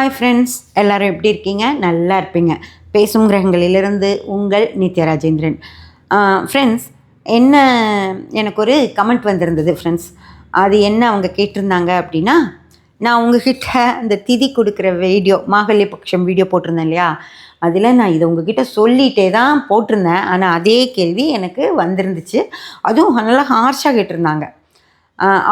Hi friends எல்லோரும் எப்படி இருக்கீங்க? நல்லா இருப்பீங்க. பேசும் கிரகங்களிலிருந்து உங்கள் நித்யா ராஜேந்திரன். ஃப்ரெண்ட்ஸ் என்ன எனக்கு ஒரு கமெண்ட் வந்திருந்தது ஃப்ரெண்ட்ஸ் அது என்ன அவங்க கேட்டிருந்தாங்க அப்படின்னா நான் உங்ககிட்ட அந்த திதி கொடுக்குற வீடியோ மாகல்ய பட்சம் வீடியோ போட்டிருந்தேன் இல்லையா? அதில் நான் இதை உங்ககிட்ட சொல்லிகிட்டே தான் போட்டிருந்தேன். ஆனால் அதே கேள்வி எனக்கு வந்திருந்துச்சு. அதுவும் நல்லா ஹார்ஷாக கேட்டிருந்தாங்க.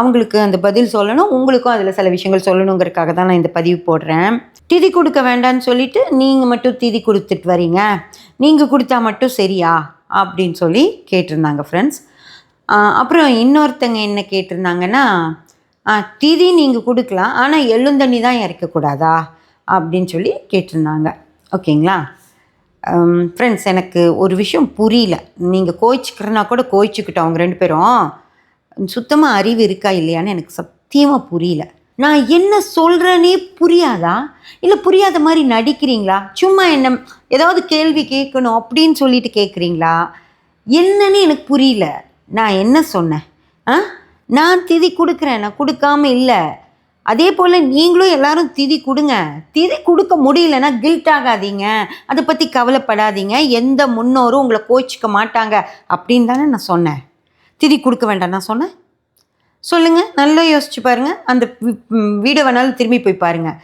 அவங்களுக்கு அந்த பதில் சொல்லணும். உங்களுக்கும் அதில் சில விஷயங்கள் சொல்லணுங்கிறதுக்காக தான் நான் இந்த பதிவு போடுறேன். திதி கொடுக்க வேண்டாம்னு சொல்லிட்டு நீங்கள் மட்டும் திதி கொடுத்துட்டு வரீங்க. நீங்கள் கொடுத்தா மட்டும் சரியா? அப்படின்னு சொல்லி கேட்டிருந்தாங்க ஃப்ரெண்ட்ஸ் அப்புறம் இன்னொருத்தங்க என்ன கேட்டிருந்தாங்கன்னா திதி நீங்கள் கொடுக்கலாம். ஆனால் எள்ளுந்தண்ணி தான் இறக்கக்கூடாதா? அப்படின்னு சொல்லி கேட்டிருந்தாங்க. ஓகேங்களா? ஃப்ரெண்ட்ஸ் எனக்கு ஒரு விஷயம் புரியல. நீங்கள் கோயிச்சுக்கிறனா கூட கோயிச்சுக்கிட்டோம் அவங்க ரெண்டு பேரும். சுத்தமாக அறிவு இருக்கா இல்லையான்னு எனக்கு சத்தியமாக புரியல. நான் என்ன சொல்கிறேனே புரியாதா? இல்லை புரியாத மாதிரி நடிக்கிறீங்களா? சும்மா என்ன ஏதாவது கேள்வி கேட்கணும் அப்படின்னு சொல்லிட்டு கேட்குறீங்களா? என்னன்னு எனக்கு புரியல. நான் என்ன சொன்னேன்? ஆ? நான் திதி கொடுக்குறேன். நான் கொடுக்காம இல்லை. அதே போல் நீங்களும் எல்லாரும் திதி கொடுங்க. திதி கொடுக்க முடியலன்னா கில்ட் ஆகாதீங்க. அதை பற்றி கவலைப்படாதீங்க. எந்த முன்னோரும் உங்களை கோச்சிக்க மாட்டாங்க அப்படின்னு தானே நான் சொன்னேன். திதி கொடுக்க வேண்டாம் நான் சொன்னேன். சொல்லுங்கள் நல்லா யோசிச்சு பாருங்கள் அந்த வீடு வேணாலும் திரும்பி போய் பாருங்கள்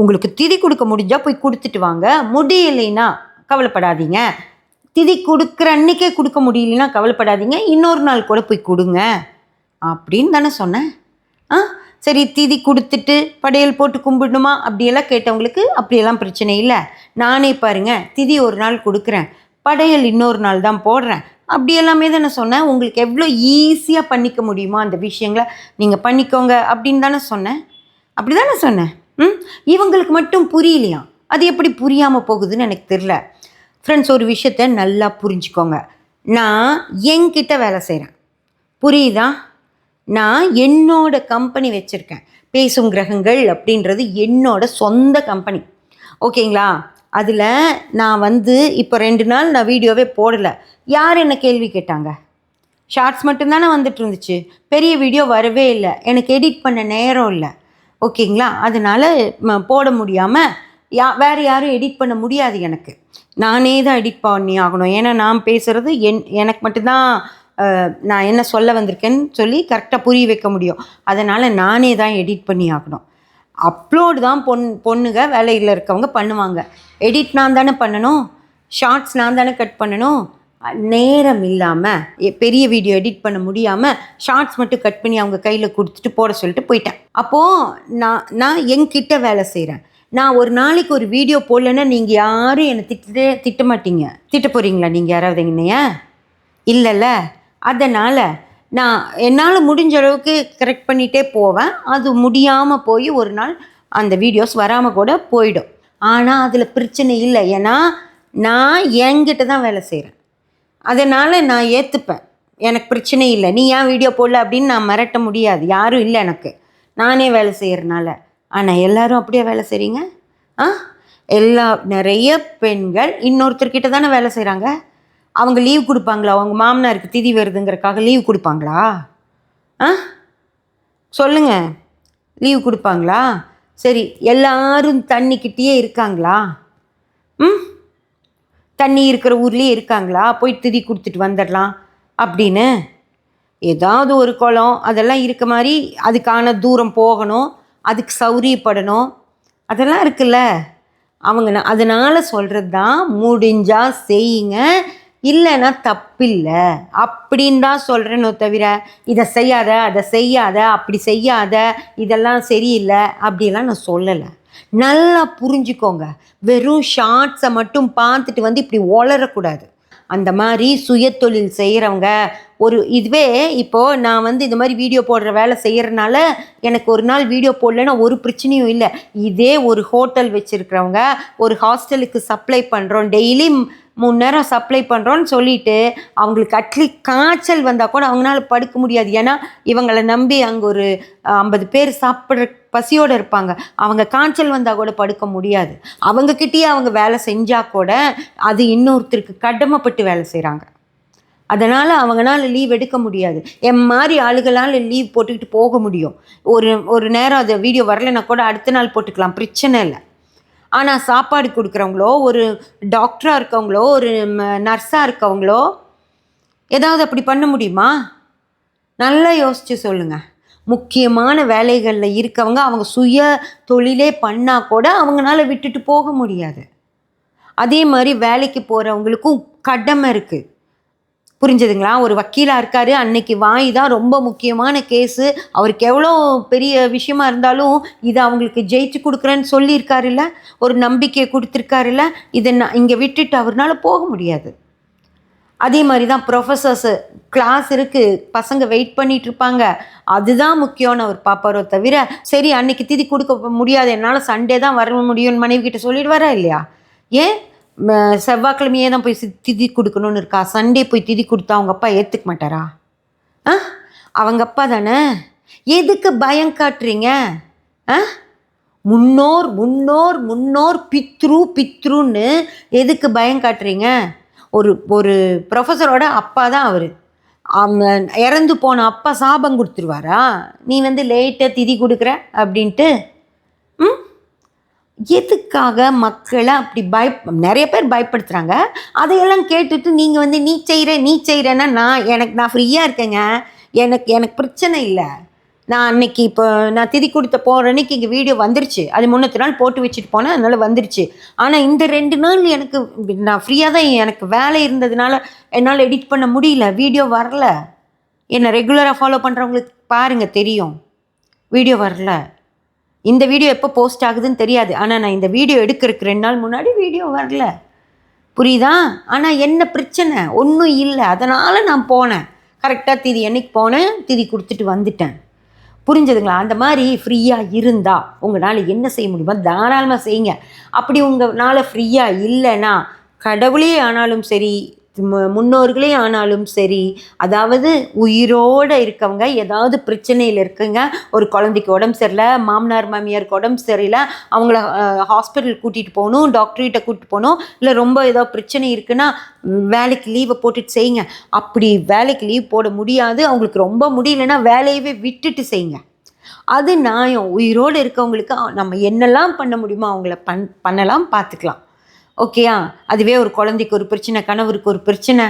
உங்களுக்கு திதி கொடுக்க முடிஞ்சால் போய் கொடுத்துட்டு வாங்க. முடியலைன்னா கவலைப்படாதீங்க. திதி கொடுக்குற அன்னைக்கே கொடுக்க முடியலன்னா கவலைப்படாதீங்க. இன்னொரு நாள் கூட போய் கொடுங்க. அப்படின்னு தானே சொன்னேன். ஆ சரி திதி கொடுத்துட்டு படையல் போட்டு கும்பிடணுமா? அப்படியெல்லாம் கேட்டவங்களுக்கு அப்படியெல்லாம் பிரச்சனை இல்லை. நானே பாருங்கள் திதி ஒரு நாள் கொடுக்குறேன். படையல் இன்னொரு நாள் தான் போடுறேன். அப்படி எல்லாமே தானே சொன்னேன். உங்களுக்கு எவ்வளோ ஈஸியாக பண்ணிக்க முடியுமோ அந்த விஷயங்களை நீங்கள் பண்ணிக்கோங்க அப்படின்னு தானே சொன்னேன். அப்படி தானே சொன்னேன். ம்? இவங்களுக்கு மட்டும் புரியலையா? அது எப்படி புரியாமல் போகுதுன்னு எனக்கு தெரில ஃப்ரெண்ட்ஸ் ஒரு விஷயத்த நல்லா புரிஞ்சுக்கோங்க. நான் என்கிட்ட வேலை செய்கிறேன் புரியுதா? நான் என்னோட கம்பெனி வச்சுருக்கேன். பேசும் கிரகங்கள் அப்படின்றது என்னோட சொந்த கம்பெனி ஓகேங்களா? அதில் நான் வந்து இப்போ ரெண்டு நாள் நான் வீடியோவே போடலை. யார் என்ன கேள்வி கேட்டாங்க? ஷார்ட்ஸ் மட்டும்தானே வந்துட்டு இருந்துச்சு. பெரிய வீடியோ வரவே இல்லை. எனக்கு எடிட் பண்ண நேரம் இல்லை. ஓகேங்களா? அதனால் போட முடியாமல் யா வேறு யாரும் எடிட் பண்ண முடியாது எனக்கு. நானே தான் எடிட் பண்ணி ஆகணும். ஏன்னா நான் பேசுகிறது என் எனக்கு மட்டும்தான் நான் என்ன சொல்ல வந்திருக்கேன்னு சொல்லி கரெக்டாக புரிய வைக்க முடியும். அதனால் நானே தான் எடிட் பண்ணி ஆகணும். அப்லோடு தான் பொன் பொண்ணுங்க வேலையில் இருக்கவங்க பண்ணுவாங்க. எடிட் நான் தானே பண்ணணும். ஷார்ட்ஸ் நான் தானே கட் பண்ணணும். நேரம் இல்லாமல் பெரிய வீடியோ எடிட் பண்ண முடியாமல் ஷார்ட்ஸ் மட்டும் கட் பண்ணி அவங்க கையில் கொடுத்துட்டு போட சொல்லிட்டு போயிட்டேன். அப்போது நான் நான் என்கிட்ட வேலை செய்கிறேன் நான் ஒரு நாளைக்கு ஒரு வீடியோ போடலன்னா நீங்கள் யாரும் என்னை திட்டே திட்ட மாட்டீங்க. திட்ட போகிறீங்களா நீங்கள் யாராவது என்னைய? இல்லைல்ல. அதனால் நான் என்னால் முடிஞ்ச அளவுக்கு கரெக்ட் பண்ணிகிட்டே போவேன். அது முடியாமல் போய் ஒரு நாள் அந்த வீடியோஸ் வராமல் கூட போயிடும். ஆனால் அதில் பிரச்சனை இல்லை. ஏன்னா நான் என்கிட்ட தான் வேலை செய்கிறேன் அதனால் நான் ஏற்றுப்பேன் எனக்கு பிரச்சனை இல்லை. நீ ஏன் வீடியோ போடல அப்படின்னு நான் மிரட்ட முடியாது. யாரும் இல்லை எனக்கு. நானே வேலை செய்கிறனால ஆனால் எல்லாரும் அப்படியே வேலை செய்கிறீங்க ஆ? எல்லா நிறைய பெண்கள் இன்னொருத்தர்கிட்ட தானே வேலை செய்கிறாங்க அவங்க லீவ் கொடுப்பாங்களா? அவங்க மாமனாருக்கு திதி வருதுங்கிறக்காக லீவ் கொடுப்பாங்களா? ஆ? சொல்லுங்கள் லீவ் கொடுப்பாங்களா? சரி எல்லாரும் தண்ணிக்கிட்டேயே இருக்காங்களா? ம்? தண்ணி இருக்கிற ஊர்லேயே இருக்காங்களா? போய் திதி கொடுத்துட்டு வந்துடலாம் அப்படின்னு. ஏதாவது ஒரு குளம் அதெல்லாம் இருக்க மாதிரி அதுக்கான தூரம் போகணும் அதுக்கு சௌரியப்படணும். அதெல்லாம் இருக்குல்ல. அவங்க அதனால் சொல்கிறது தான் முடிஞ்சால் செய்யுங்க. இல்லைன்னா தப்பில்லை. அப்படின்னு தான் சொல்கிறேனோ தவிர இதை செய்யாத அதை செய்யாத அப்படி செய்யாத இதெல்லாம் சரியில்லை அப்படிலாம் நான் சொல்லலை. நல்லா புரிஞ்சுக்கோங்க. வெறும் ஷார்ட்ஸை மட்டும் பார்த்துட்டு வந்து இப்படி ஒளரக்கூடாது. அந்த மாதிரி சுயத்தொழில் செய்கிறவங்க ஒரு இதுவே இப்போது நான் வந்து இந்த மாதிரி வீடியோ போடுற வேலை செய்கிறனால எனக்கு ஒரு நாள் வீடியோ போடலன்னா ஒரு பிரச்சனையும் இல்லை. இதே ஒரு ஹோட்டல் வச்சுருக்கிறவங்க ஒரு ஹாஸ்டலுக்கு சப்ளை பண்ணுறோம் டெய்லி மூணு நேரம் சப்ளை பண்ணுறோன்னு சொல்லிட்டு அவங்களுக்கு அட்லீஸ்ட் காய்ச்சல் வந்தால் கூட அவங்களால படுக்க முடியாது. ஏன்னா இவங்களை நம்பி அங்கே ஒரு ஐம்பது பேர் சாப்பிட்ற பசியோடு இருப்பாங்க. அவங்க காய்ச்சல் வந்தால் கூட படுக்க முடியாது. அவங்கக்கிட்டேயே அவங்க வேலை செஞ்சால் கூட அது இன்னொருத்தருக்கு கடமைப்பட்டு வேலை செய்கிறாங்க அதனால் அவங்களால லீவ் எடுக்க முடியாது. என் மாதிரி ஆளுகளால் லீவ் போட்டுக்கிட்டு போக முடியும். ஒரு ஒரு நேரம் அது வீடியோ வரலைன்னா கூட அடுத்த நாள் போட்டுக்கலாம். பிரச்சனை இல்லை. ஆனால் சாப்பாடு கொடுக்குறவங்களோ ஒரு டாக்டராக இருக்கவங்களோ ஒரு நர்ஸாக இருக்கவங்களோ ஏதாவது அப்படி பண்ண முடியுமா? நல்லா யோசித்து சொல்லுங்கள் முக்கியமான வேலைகளில் இருக்கவங்க அவங்க சுய தொழிலே பண்ணால் கூட அவங்களால விட்டுட்டு போக முடியாது. அதே மாதிரி வேலைக்கு போகிறவங்களுக்கும் கடமை இருக்குது புரிஞ்சதுங்களா? ஒரு வக்கீலாக இருக்கார். அன்னைக்கு வாய் தான் ரொம்ப முக்கியமான கேஸு. அவருக்கு எவ்வளோ பெரிய விஷயமா இருந்தாலும் இதை அவங்களுக்கு ஜெயிச்சு கொடுக்குறேன்னு சொல்லியிருக்காருல்ல? ஒரு நம்பிக்கையை கொடுத்துருக்காருல்ல? இதை நான் இங்கே விட்டுட்டு அவர்னால போக முடியாது. அதே மாதிரி தான் ப்ரொஃபஸர்ஸு கிளாஸ் இருக்குது பசங்க வெயிட் பண்ணிட்டு இருப்பாங்க. அதுதான் முக்கியம்னு அவர் பார்ப்பாரோ தவிர சரி அன்னைக்கு திதி கொடுக்க முடியாது. என்னால் சண்டே தான் வர முடியும்னு மனைவி கிட்ட சொல்லிடுவாரா இல்லையா? ஏன்? செவ்வாய்க்கிழமையே தான் போய் சி- திதி கொடுக்கணும்னு இருக்கா? சண்டே போய் திதி கொடுத்தா அவங்க அப்பா ஏற்றுக்க மாட்டாரா? ஆ? அவங்க அப்பா தானே? எதுக்கு பயம் காட்டுறீங்க? ஆ? முன்னோர் முன்னோர் முன்னோர் பித்ரு பித்ருன்னு எதுக்கு பயம் காட்டுறீங்க? ஒரு ஒரு ப்ரொஃபஸரோட அப்பா தான் அவர். இறந்து போன அப்பா சாபம் கொடுத்துருவாரா? நீ வந்து லேட்டாக திதி கொடுக்குற அப்படின்ட்டு? ம்? எதுக்காக மக்களை அப்படி பய நிறைய பேர் பயப்படுத்துகிறாங்க அதையெல்லாம் கேட்டுட்டு நீங்கள் வந்து நீ செய்கிற நீ செய்கிறேன்னா நான் எனக்கு நான் ஃப்ரீயாக இருக்கேங்க. எனக்கு எனக்கு பிரச்சனை இல்லை. நான் அன்னைக்கு இப்போ நான் திதி கொடுத்த போகிற அன்னைக்கு இங்கே வீடியோ வந்துருச்சு. அது முன்னத்து நாள் போட்டு வச்சுட்டு போனேன். அதனால் வந்துருச்சு. ஆனால் இந்த ரெண்டு நாள் எனக்கு நான் ஃப்ரீயாக தான் எனக்கு வேலை இருந்ததுனால என்னால் எடிட் பண்ண முடியல. வீடியோ வரல. என்னை ரெகுலராக ஃபாலோ பண்ணுறவங்களுக்கு பாருங்கள் தெரியும். வீடியோ வரல. இந்த வீடியோ எப்போ போஸ்ட் ஆகுதுன்னு தெரியாது. ஆனால் நான் இந்த வீடியோ எடுக்கிறதுக்கு ரெண்டு நாள் முன்னாடி வீடியோ வரல. புரியுதா? ஆனால் என்ன பிரச்சனை? ஒன்றும் இல்லை. அதனால் நான் போனேன். கரெக்டாக திதி என்னைக்கு போனேன்? திதி கொடுத்துட்டு வந்துட்டேன். புரிஞ்சதுங்களா? அந்த மாதிரி ஃப்ரீயாக இருந்தால் உங்களால் என்ன செய்ய முடியுமோ தாராளமாக செய்யுங்க. அப்படி உங்களால் ஃப்ரீயாக இல்லைன்னா கடவுளே ஆனாலும் சரி முன்னோர்களே ஆனாலும் சரி அதாவது உயிரோடு இருக்கவங்க ஏதாவது பிரச்சனையில் இருக்குங்க ஒரு குழந்தைக்கு உடம்பு சரியில்லை மாமனார் மாமியாருக்கு உடம்பு சரியில்லை அவங்கள ஹாஸ்பிட்டல் கூட்டிகிட்டு போகணும் டாக்டர்கிட்ட கூட்டிட்டு போகணும் இல்லை ரொம்ப ஏதோ பிரச்சனை இருக்குன்னா வேலைக்கு லீவை போட்டுட்டு செய்யுங்க. அப்படி வேலைக்கு லீவ் போட முடியாது அவங்களுக்கு ரொம்ப முடியலன்னா வேலையவே விட்டுட்டு செய்யுங்க. அது நியாயம். உயிரோடு இருக்கவங்களுக்கு நம்ம என்னெல்லாம் பண்ண முடியுமோ அவங்கள பண் பண்ணலாம் பார்த்துக்கலாம். ஓகேயா? அதுவே ஒரு குழந்தைக்கு ஒரு பிரச்சனை கணவருக்கு ஒரு பிரச்சனை.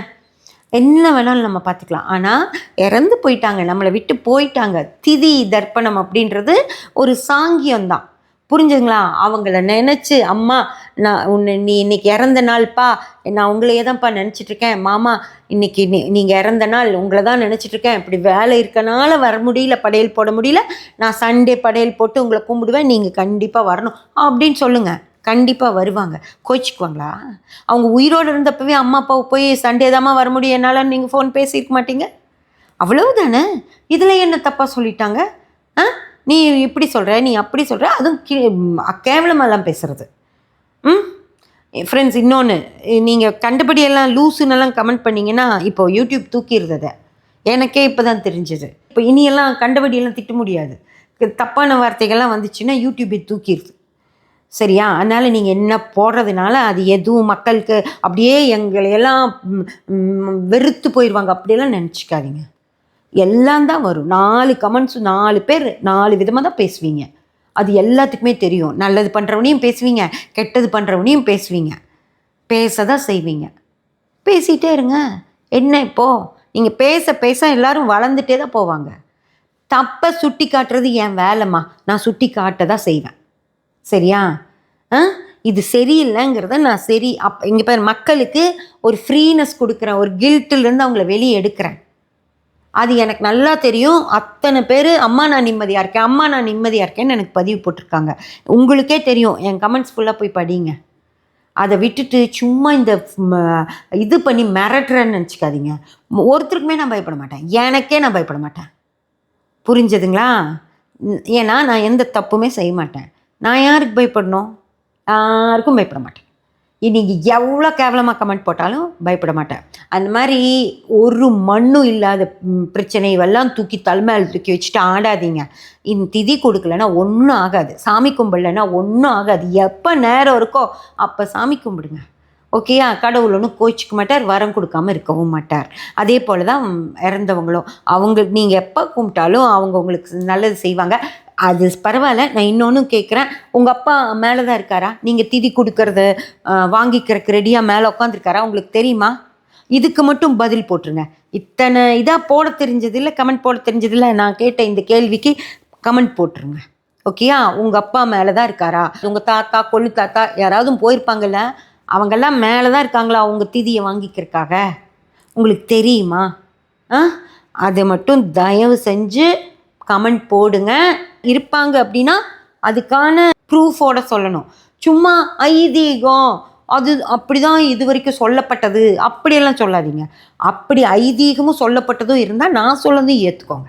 என்ன வேணாலும் நம்ம பார்த்துக்கலாம். ஆனால் இறந்து போயிட்டாங்க நம்மளை விட்டு போயிட்டாங்க. திதி தர்ப்பணம் அப்படின்றது ஒரு சாங்கியம்தான். புரிஞ்சுங்களா அவங்கள நினச்சி அம்மா நான் உன்னை நீ இன்னைக்கு இறந்த நாள்ப்பா நான் உங்களையே தான்ப்பா நினச்சிட்டு இருக்கேன். மாமா இன்னைக்கு நீ நீங்கள் இறந்த நாள் உங்களை தான் நினச்சிட்டு இருக்கேன். இப்படி வேலை இருக்கனால வர முடியல படையல் போட முடியல. நான் சண்டே படையல் போட்டு உங்களை கும்பிடுவேன். நீங்கள் கண்டிப்பாக வரணும். அப்படின்னு சொல்லுங்கள் கண்டிப்பாக வருவாங்க. கோச்சிக்குவாங்களா? அவங்க உயிரோடு இருந்தப்பவே அம்மா அப்பாவை போய் சண்டே தாம்மா வர முடியும். என்னால் நீங்கள் ஃபோன் பேசியிருக்க மாட்டீங்க? அவ்வளவுதானே? இதில் என்ன தப்பாக சொல்லிட்டாங்க? ஆ? நீ இப்படி சொல்கிற நீ அப்படி சொல்கிற அதுவும் கீ கேவலமெல்லாம் பேசுகிறது ம்? ஃப்ரெண்ட்ஸ் இன்னொன்று நீங்கள் கண்டபடியெல்லாம் லூஸுன்னெல்லாம் கமெண்ட் பண்ணிங்கன்னா இப்போ யூடியூப் தூக்கிடுறத எனக்கே இப்போ தான் தெரிஞ்சது. இப்போ இனியெல்லாம் கண்டபடியெல்லாம் திட்ட முடியாது. தப்பான வார்த்தைகள்லாம் வந்துச்சுன்னா யூடியூபை தூக்கிடுது. சரியா? அதனால் நீங்கள் என்ன போடுறதுனால அது எதுவும் மக்களுக்கு அப்படியே எங்களையெல்லாம் வெறுத்து போயிடுவாங்க அப்படியெல்லாம் நினச்சிக்காதீங்க. எல்லாம் தான் வரும். நாலு கமெண்ட்ஸ் நாலு பேர் நாலு விதமாக தான் பேசுவீங்க. அது எல்லாத்துக்குமே தெரியும். நல்லது பண்ணுறவனையும் பேசுவீங்க கெட்டது பண்ணுறவனையும் பேசுவீங்க. பேச தான் செய்வீங்க. பேசிகிட்டே இருங்க. என்ன இப்போது நீங்கள் பேச பேச எல்லாரும் வளர்ந்துட்டே தான் போவாங்க. தப்பை சுட்டி காட்டுறது என் வேலைம்மா. நான் சுட்டி காட்ட தான் செய்வேன். சரியா? இது சரியில்லைங்கிறத நான் சரி அப் இங்கே பேர் மக்களுக்கு ஒரு ஃப்ரீனஸ் கொடுக்குறேன் ஒரு கில்ட்டிலேருந்து அவங்கள வெளியே எடுக்கிறேன். அது எனக்கு நல்லா தெரியும். அத்தனை பேர் அம்மா நான் நிம்மதியாக இருக்கேன் அம்மா நான் நிம்மதியாக இருக்கேன்னு எனக்கு பதிவு போட்டிருக்காங்க. உங்களுக்கே தெரியும் என் கமெண்ட்ஸ் ஃபுல்லாக போய் படிங்க. அதை விட்டுட்டு சும்மா இந்த இது பண்ணி மிரட்டுறேன்னு நினச்சிக்காதீங்க. ஒருத்தருக்குமே நான் பயப்பட மாட்டேன். எனக்கே நான் பயப்பட மாட்டேன். புரிஞ்சதுங்களா? ஏன்னா நான் எந்த தப்புமே செய்ய மாட்டேன். நான் யாருக்கு பயப்படணும்? யாருக்கும் பயப்பட மாட்டேன். நீங்கள் எவ்வளோ கேவலமாக கமெண்ட் போட்டாலும் பயப்பட மாட்டேன். அந்த மாதிரி ஒரு மண்ணும் இல்லாத பிரச்சனை பிரச்சனைவெல்லாம் தூக்கி தலைமையில் தூக்கி வச்சுட்டு ஆடாதீங்க. இந்த திதி கொடுக்கலன்னா ஒன்றும் ஆகாது. சாமி கும்பிடலன்னா ஒன்றும் ஆகாது. எப்போ நேரம் இருக்கோ அப்போ சாமி கும்பிடுங்க. ஓகேயா கடவுள் ஒன்றும் கோச்சிக்க மாட்டார் வரம் கொடுக்காம இருக்கவும் மாட்டார். அதே போல் தான் இறந்தவங்களும். அவங்க நீங்கள் எப்போ கும்பிட்டாலும் அவங்க உங்களுக்கு நல்லது செய்வாங்க. அது பரவாயில்ல நான் இன்னொன்றும் கேட்குறேன் உங்கள் அப்பா மேலே தான் இருக்காரா? நீங்கள் திதி கொடுக்கறது வாங்கிக்கிறக்கு வாங்கிக்கிறதுக்கு ரெடியாக மேலே உட்காந்துருக்காரா உங்களுக்கு தெரியுமா? இதுக்கு மட்டும் பதில் போட்டுருங்க. இத்தனை இதாக போட தெரிஞ்சதில்ல கமெண்ட் போட தெரிஞ்சதில்ல நான் கேட்ட இந்த கேள்விக்கு கமெண்ட் போட்டுருங்க. ஓகேயா உங்கள் அப்பா மேலே தான் இருக்காரா? உங்கள் தாத்தா கொள்ளு தாத்தா யாராவது போயிருப்பாங்கல்ல? அவங்கெல்லாம் மேலே தான் இருக்காங்களா? அவங்க திதியை வாங்கிக்கிறக்காக உங்களுக்கு தெரியுமா? ஆ? அதை மட்டும் தயவு செஞ்சு கமெண்ட் போடுங்க. இருப்பாங்க அப்படின்னா அதுக்கான ப்ரூஃபோட சொல்லணும். சும்மா ஐதீகம் அது அப்படிதான் இது வரைக்கும் சொல்லப்பட்டது. அப்படியெல்லாம் சொல்லாதீங்க. அப்படி ஐதீகமும் சொல்லப்பட்டதும் இருந்தால் நான் சொல்லதும் ஏற்றுக்கோங்க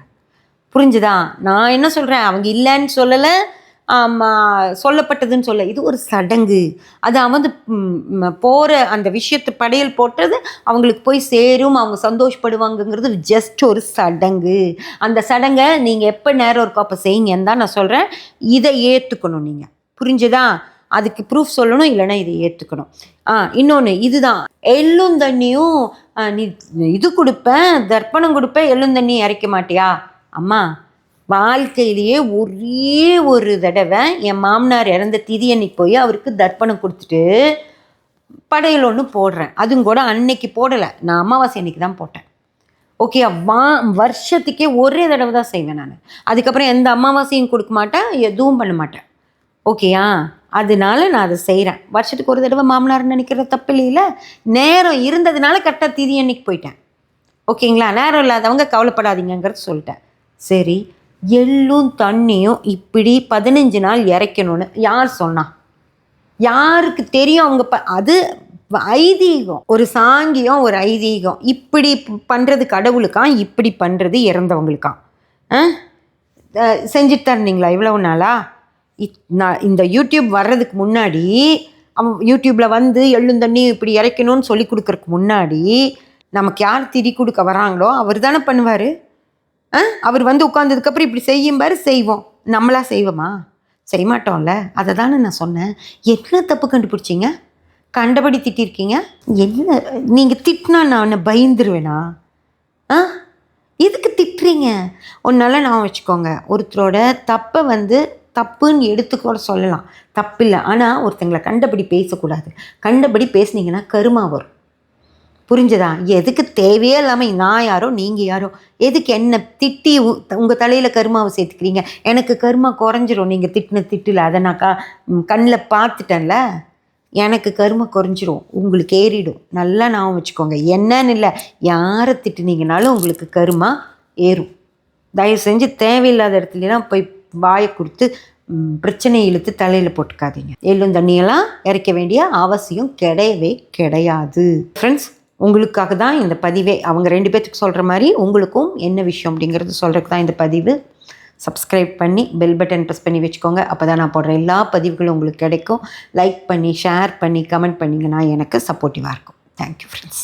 புரிஞ்சுதா? நான் என்ன சொல்கிறேன் அவங்க இல்லைன்னு சொல்லலை. சொல்லப்பட்டதுன்னு சொல்ல இது ஒரு சடங்கு. அது வந்து போகிற அந்த விஷயத்து படையல் போட்டது அவங்களுக்கு போய் சேரும் அவங்க சந்தோஷப்படுவாங்கங்கிறது ஜஸ்ட் ஒரு சடங்கு. அந்த சடங்கை நீங்கள் எப்போ நேரம் இருக்கோ அப்போ செய்யுங்கன்னு தான் நான் சொல்கிறேன் இதை ஏற்றுக்கணும் நீங்கள் புரிஞ்சுதா? அதுக்கு ப்ரூஃப் சொல்லணும் இல்லைன்னா இதை ஏற்றுக்கணும் ஆ இன்னொன்று இதுதான். எள்ளும் தண்ணியும் நீ இது கொடுப்பேன் தர்ப்பணம் கொடுப்பேன் எள்ளும் தண்ணி இறைக்க மாட்டியா? அம்மா வாழ்க்கையிலேயே ஒரே ஒரு தடவை என் மாமனார் இறந்த திதி அன்னைக்கு போய் அவருக்கு தர்ப்பணம் கொடுத்துட்டு படையல் ஒன்று போடுறேன். அதுவும் கூட அன்னைக்கு போடலை. நான் அமாவாசை அன்னைக்கு தான் போட்டேன். ஓகே வா வருஷத்துக்கே ஒரே தடவை தான் செய்வேன் நான். அதுக்கப்புறம் எந்த அமாவாசையும் கொடுக்க மாட்டேன் எதுவும் பண்ண மாட்டேன். ஓகேயா அதனால நான் அதை செய்கிறேன் வருஷத்துக்கு ஒரு தடவை மாமனார் நினைக்கிற தப்பு இல்லையில? நேரம் இருந்ததுனால கரெக்டாக திதி அன்னைக்கு போயிட்டேன். ஓகேங்களா நேரம் இல்லாதவங்க கவலைப்படாதீங்கங்கிறது சொல்லிட்டேன். சரி எள்ளும் தண்ணியும் இப்படி பதினஞ்சு நாள் இறைக்கணும்னு யார் சொன்னா? யாருக்கு தெரியும் அவங்க ப அது ஐதீகம். ஒரு சாங்கியம் ஒரு ஐதீகம். இப்படி பண்ணுறது கடவுளுக்கா இப்படி பண்ணுறது இறந்தவங்களுக்கா ஆ? அஹ் செஞ்சுட்டு இவ்வளவு நாளா? நான் இந்த யூடியூப் வர்றதுக்கு முன்னாடி அவன் யூடியூப்பில் வந்து எள்ளும் தண்ணி இப்படி இறைக்கணும்னு சொல்லி கொடுக்கறதுக்கு முன்னாடி நமக்கு யார் திரி கொடுக்க வராங்களோ அவர் தானே பண்ணுவார்? அவர் வந்து உட்காந்ததுக்கப்புறம் இப்படி செய்யும்பாரு செய்வோம். நம்மளா செய்வோமா? செய்ய மாட்டோம்ல அதை தானே நான் சொன்னேன். என்ன தப்பு கண்டுபிடிச்சிங்க? கண்டபடி திட்டிருக்கீங்க? என்ன? நீங்கள் திட்டினா நான் பயந்துருவேனா? ஆ? எதுக்கு திட்டுறீங்க? ஒன்றால் நான் வச்சுக்கோங்க. ஒருத்தரோட தப்பை வந்து தப்புன்னு எடுத்துக்கூட சொல்லலாம். தப்பு இல்லை ஆனால் ஒருத்தங்களை கண்டபடி பேசக்கூடாது. கண்டபடி பேசுனீங்கன்னா கருமா வரும். புரிஞ்சதா எதுக்கு தேவையே இல்லாமல் நான் யாரோ நீங்கள் யாரோ எதுக்கு என்ன திட்டி உங்கள் தலையில் கருமாவை சேர்த்துக்கிறீங்க? எனக்கு கருமா குறைஞ்சிரும். நீங்கள் திட்டின திட்டில். அதை நான் கா கண்ணில் பார்த்துட்டேன்ல. எனக்கு கருமை குறைஞ்சிரும். உங்களுக்கு ஏறிடும். நல்லா ஞாபகம் வச்சுக்கோங்க. என்னன்னு இல்லை. யாரை திட்டுனீங்கனாலும் உங்களுக்கு கருமா ஏறும். தயவு செஞ்சு தேவையில்லாத இடத்துலலாம் போய் வாயை கொடுத்து பிரச்சனையை இழுத்து தலையில் போட்டுக்காதீங்க. எள்ளும் தண்ணியெல்லாம் இறைக்க வேண்டிய அவசியம் கிடையவே கிடையாது. ஃப்ரெண்ட்ஸ் உங்களுக்காக தான் இந்த பதிவே அவங்க ரெண்டு பேர்த்துக்கு சொல்கிற மாதிரி உங்களுக்கும் என்ன விஷயம் அப்படிங்கிறது சொல்கிறதுக்கு தான் இந்த பதிவு. சப்ஸ்கிரைப் பண்ணி பெல் பட்டன் ப்ரெஸ் பண்ணி வச்சுக்கோங்க. அப்போ தான் நான் போடுற எல்லா பதிவுகளும் உங்களுக்கு கிடைக்கும். லைக் பண்ணி ஷேர் பண்ணி கமெண்ட் பண்ணிங்கன்னா எனக்கு சப்போர்ட்டிவாக இருக்கும். Thank you friends